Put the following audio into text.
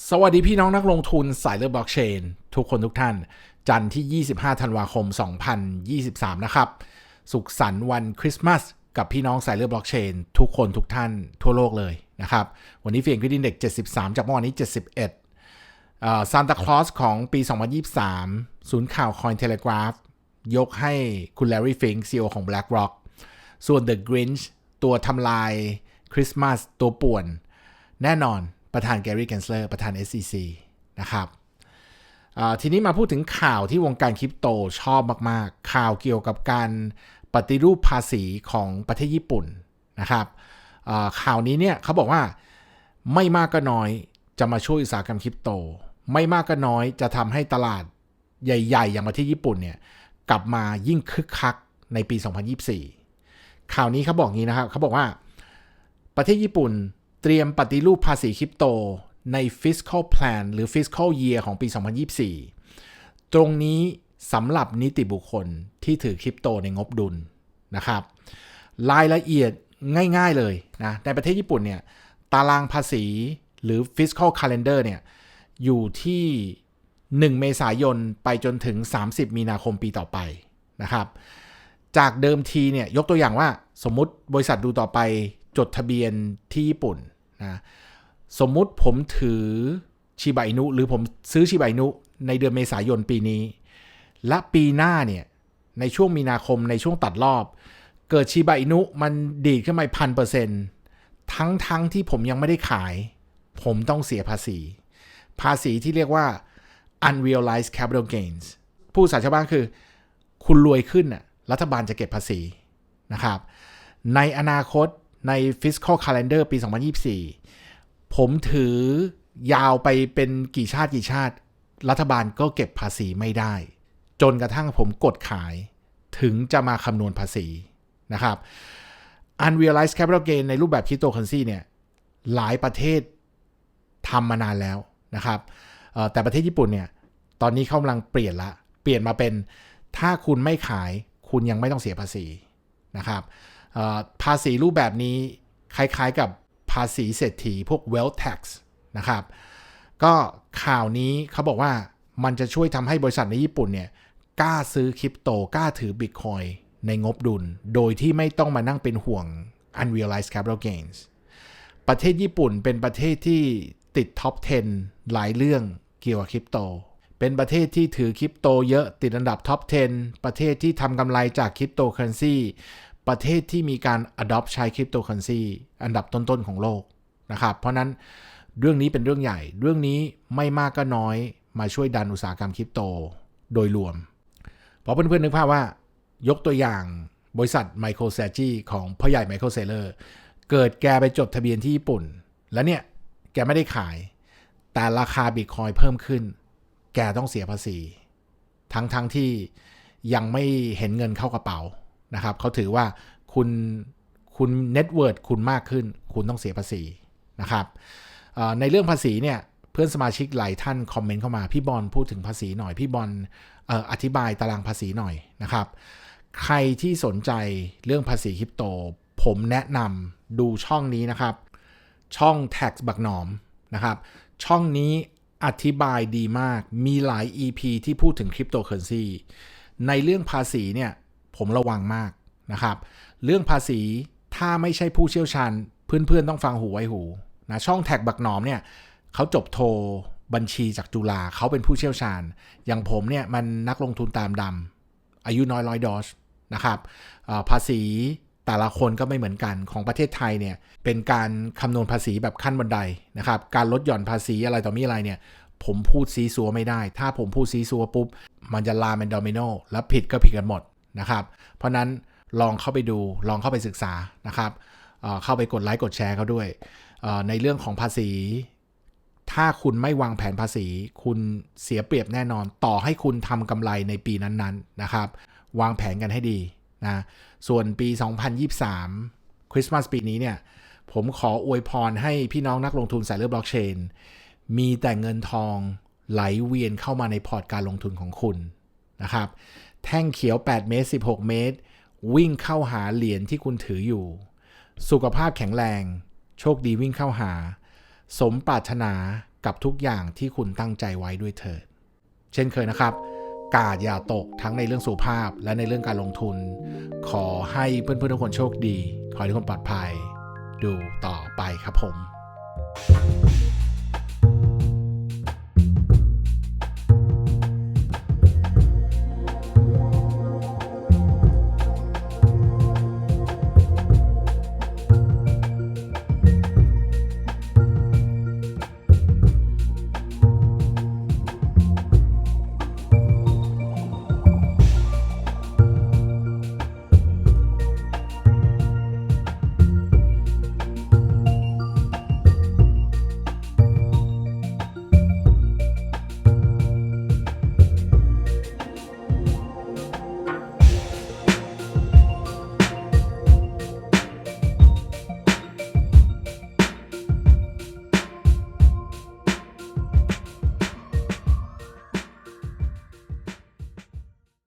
สวัสดีพี่น้องนักลงทุนสายเลือกบล็อกเชน ทุกคนทุกท่าน จันทร์ที่ 25 ธันวาคม 2023 นะครับ สุขสันต์วันคริสต์มาสกับพี่น้องสายเลือกบล็อกเชน ทุกคนทุกท่านทั่วโลกเลยนะครับ วันนี้เฟียงขึ้นเด็ก 73 จากเมื่อวานนี้ 71ซานตาคลอสของปี 2023 ศูนย์ข่าว Coin Telegraph ยกให้คุณ Larry Fink CEO ของ BlackRock ส่วน The Grinch ตัวทำลายคริสต์มาสตัวป่วน แน่นอน ประธานแกรี่แกนเซอร์ประธาน SEC นะครับทีนี้มาพูดถึงข่าวที่วงการคริปโตชอบมาก ๆ ข่าวเกี่ยวกับการปฏิรูปภาษีของประเทศญี่ปุ่นนะครับข่าวนี้เนี่ยเขาบอกว่าไม่มากก็น้อยจะมาช่วยอุตสาหกรรมคริปโต ไม่มากก็น้อยจะทำให้ตลาดใหญ่ ๆ อย่างประเทศญี่ปุ่นเนี่ยกลับมายิ่งคึกคักในปี 2024 ข่าวนี้เขาบอกงี้นะครับเขาบอกว่าประเทศญี่ปุ่น เตรียมปฏิรูปภาษีคริปโตใน fiscal plan หรือ fiscal year ของปี 2024 ตรงนี้สำหรับนิติบุคคลที่ถือคริปโตในงบดุลนะครับ รายละเอียดง่ายๆเลยนะในประเทศญี่ปุ่นเนี่ย ตารางภาษีหรือ fiscal calendar เนี่ย อยู่ที่ 1 เมษายนไปจนถึง 30 มีนาคมปีต่อไปนะครับ จากเดิมทีเนี่ย ยกตัวอย่างว่าสมมุติบริษัทดูต่อไปจดทะเบียนที่ญี่ปุ่น นะสมมุติผมถือชิบะอินุ หรือผมซื้อชิบะอินุ ในเดือนเมษายนปีนี้ และปีหน้าเนี่ย ในช่วงมีนาคมในช่วงตัดรอบ เกิดชิบะอินุมันดีดขึ้นมาพันเปอร์เซ็นต์ทั้งทั้งที่ผมยังไม่ได้ขาย ผมต้องเสียภาษี ภาษีที่เรียกว่า unrealized capital gains ผู้สาชาวบ้านคือ คุณรวยขึ้นน่ะรัฐบาลจะเก็บภาษีนะครับ ในอนาคต ใน fiscal calendar ปี 2024 ผมถือยาวไปเป็นกี่ชาติกี่ชาติ รัฐบาลก็เก็บภาษีไม่ได้ จนกระทั่งผมกดขายถึงจะมาคำนวณภาษีนะครับ unrealized capital gain ในรูปแบบ cryptocurrency เนี่ย หลายประเทศทำมานานแล้วนะครับ แต่ประเทศญี่ปุ่นเนี่ย ตอนนี้เขากำลังเปลี่ยนละ เปลี่ยนมาเป็นถ้าคุณไม่ขายคุณยังไม่ต้องเสียภาษีนะครับ ภาษีรูปแบบนี้คล้ายๆกับภาษีเศรษฐีพวก wealth tax นะครับ ก็ข่าวนี้เขาบอกว่ามันจะช่วยทำให้บริษัทในญี่ปุ่นเนี่ยกล้าซื้อคริปโตกล้าถือบิตคอยในงบดุล โดยที่ไม่ต้องมานั่งเป็นห่วง unrealized capital gains ประเทศญี่ปุ่นเป็นประเทศที่ติดท็อป 10 หลายเรื่องเกี่ยวกับคริปโต เป็นประเทศที่ถือคริปโตเยอะติดอันดับท็อป 10 ประเทศที่ทำกำไรจากคริปโตเคอเรนซี ประเทศที่มีการ adopt ใช้คริปโตเคอเรนซีอันดับต้นๆของโลกนะครับเพราะนั้นเรื่องนี้เป็นเรื่องใหญ่ เรื่องนี้ไม่มากก็น้อยมาช่วยดันอุตสาหกรรมคริปโตโดยรวมเพราะเพื่อนๆนึกภาพว่ายกตัวอย่างบริษัทไมโครเซจีของพ่อใหญ่ไมโครเซเลอร์เกิดแกไปจดทะเบียนที่ญี่ปุ่น แล้วเนี่ย แกไม่ได้ขาย แต่ราคาบิตคอยเพิ่มขึ้น แกต้องเสียภาษี ทั้งทั้งที่ยังไม่เห็นเงินเข้ากระเป๋า นะครับเขาถือว่าคุณคุณเน็ตเวิร์ดคุณมากขึ้น คุณต้องเสียภาษีนะครับในเรื่องภาษีเนี่ยเพื่อนสมาชิกหลายท่านคอมเมนต์เข้ามาพี่บอลพูดถึงภาษีหน่อย พี่บอลอออธิบายตารางภาษีหน่อยนะครับ ใครที่สนใจเรื่องภาษีคริปโต ผมแนะนำดูช่องนี้นะครับ ช่อง Tax บักหนอมนะครับ ช่องนี้อธิบายดีมากมีหลาย EP ที่พูดถึงคริปโตเคอเรนซีในเรื่องภาษีเนี่ย ผมระวังมากนะครับ เรื่องภาษีถ้าไม่ใช่ผู้เชี่ยวชาญ เพื่อนๆต้องฟังหูไว้หูนะช่องแท็กบักหนอมเนี่ยเขาจบโทบัญชีจากจุฬาเขาเป็นผู้เชี่ยวชาญ อย่างผมเนี่ยมันนักลงทุนตามดำอายุน้อยร้อยดอชนะครับภาษีแต่ละคนก็ไม่เหมือนกันของประเทศไทยเนี่ยเป็นการคำนวณภาษีแบบขั้นบันไดนะครับการลดหย่อนภาษีอะไรต่อมีอะไรเนี่ยผมพูดซีซัวไม่ได้ ถ้าผมพูดซีซัวปุ๊บ มันจะลามเป็นโดมิโนแล้วผิดก็ผิดกันหมด นะครับ เพราะนั้นลองเข้าไปดูลองเข้าไปศึกษานะครับเเข้าไปกดไลค์กดแชร์เขาด้วย ในเรื่องของภาษี ถ้าคุณไม่วางแผนภาษี คุณเสียเปรียบแน่นอน ต่อให้คุณทำกำไรในปีนั้นๆนะครับ วางแผนกันให้ดีนะส่วนปี 2023 คริสต์มาสปีนี้เนี่ย ผมขออวยพรให้พี่น้องนักลงทุนสายเลือดบล็อกเชน มีแต่เงินทองไหลเวียนเข้ามาในพอร์ตการลงทุนของคุณ นะครับ แท่งเขียว 8 เมตร 16 เมตร วิ่งเข้าหาเหรียญที่คุณถืออยู่ สุขภาพแข็งแรง โชคดีวิ่งเข้าหา สมปรารถนากับทุกอย่างที่คุณตั้งใจไว้ด้วยเถิด เช่นเคยนะครับ กาดอย่าตกทั้งในเรื่องสุขภาพและในเรื่องการลงทุน ขอให้เพื่อนๆทุกคนโชคดี ขอให้ทุกคนปลอดภัย ดูต่อไปครับผม